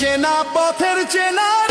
চেনা পথের চেনা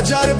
হাজার